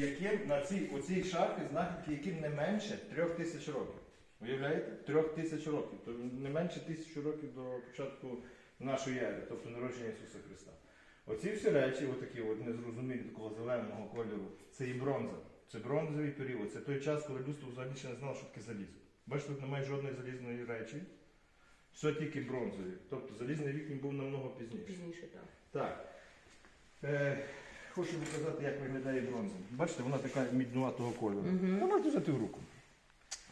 яким на цій оцій шафі знахідки, яким не менше трьох тисяч років. Уявляєте? Трьох тисяч років. Тобто не менше тисячі років до початку нашої ери, тобто народження Ісуса Христа. Оці всі речі, отакі от незрозумілі такого зеленого кольору, це і бронза. Це бронзовий період. Це той час, коли людство взагалі ще не знало, що таке залізо. Бачите, тут немає жодної залізної речі. Все тільки бронзові. Тобто залізний вік він був намного пізніше. Пізніше, так. Так. Е, хочу показати, як виглядає бронза. Бачите, вона така міднуватого кольору. Ну, можете взяти в руку.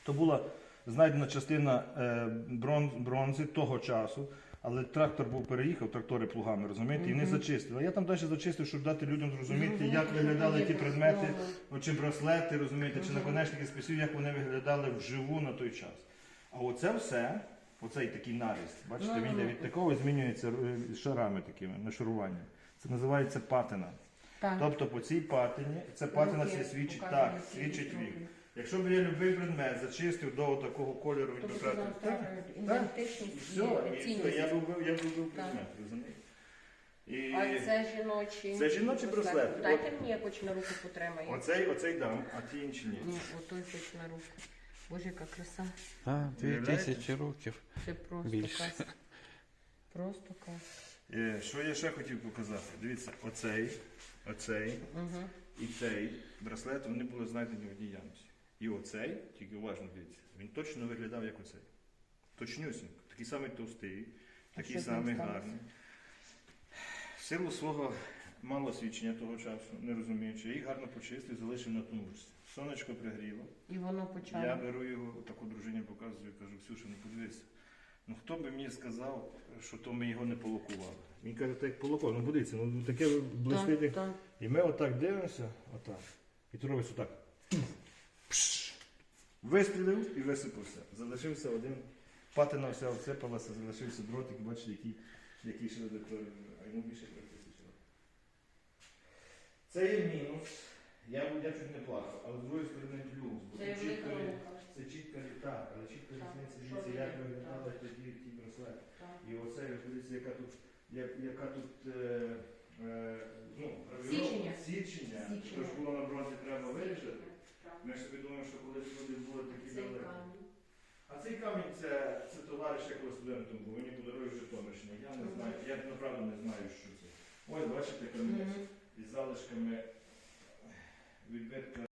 То була знайдена частина е, бронз, бронзи того часу, але трактор був переїхав, трактори плугами, розумієте, і не зачистили. Я там далі зачистив, щоб дати людям зрозуміти, Зрозуміти, як виглядали ті предмети, чи браслети, розумієте, чи Мгм. наконечники списів, як вони виглядали вживу на той час. А оце все, оцей такий наріст, бачите, він йде від такого і змінюється е, шарами такими, нашаруванням. Це називається патина. Так. Тобто по цій патині, це патина Роки це свідчить, так, скільки свідчить вік. Якщо б я любий предмет зачистив до такого кольору від Тобто прекрати, нам так, так, так, ідентичність і і все, і цінність. все, я був я б любив Так. предмет, розумієте? І А це жіночі. Це жіночі браслети. Дайте мені, я хоч на руку потримаю. оцей, оцей дам, а ті інші ні. Ні, отой хоч на руку. Боже, яка краса. А, дві Уявляєте? тисячі років. Це просто Більше. каса. Просто каса. Е, Що я ще хотів показати? Дивіться, оцей, оцей Угу. і цей браслет вони були знайдені в одній ямці. І оцей, тільки уважно дивіться, він точно виглядав як оцей. Точнюсінько. Такий самий товстий, такий самий гарний. В силу свого мало свідчення того часу, не розуміючи, їх гарно почистив, залишив на тумбочці. Сонечко пригріло. І воно Я беру його, таку дружині показую, кажу, Ксюша, ну подивися. Ну хто би мені сказав, що то ми його не полокували? Він каже, так як полокував. Ну подивіться, ну таке блистить. Так, так. І ми отак дивимося, отак. І то робиться отак. Пш. Вистрілив і висипався. Залишився один. Патина вся обсипалася, залишився дротик, бачите, який, який ще до а йому більше трьох тисяч років. Це є мінус. Я, я чуть не плакав, але з другої сторони плюс. бо Це велика чітко, наука. це чітка так, але чітка Так. різниця, Що дивіться, як є? виглядали тоді ті браслети. Так. І оце, дивіться, яка тут, як, яка тут е, е, ну, гравіровка, Січення. січення. Січення. Тож було на бронзі треба вирішити. Ми ж собі думаємо, що колись люди були такі Цей далекі. камінь. А цей камінь це, це товариш, я коли студентом був, він подарує Житомирщині. Я не знаю, я направду не знаю, що це. Ось бачите камінець Мгм. із залишками will get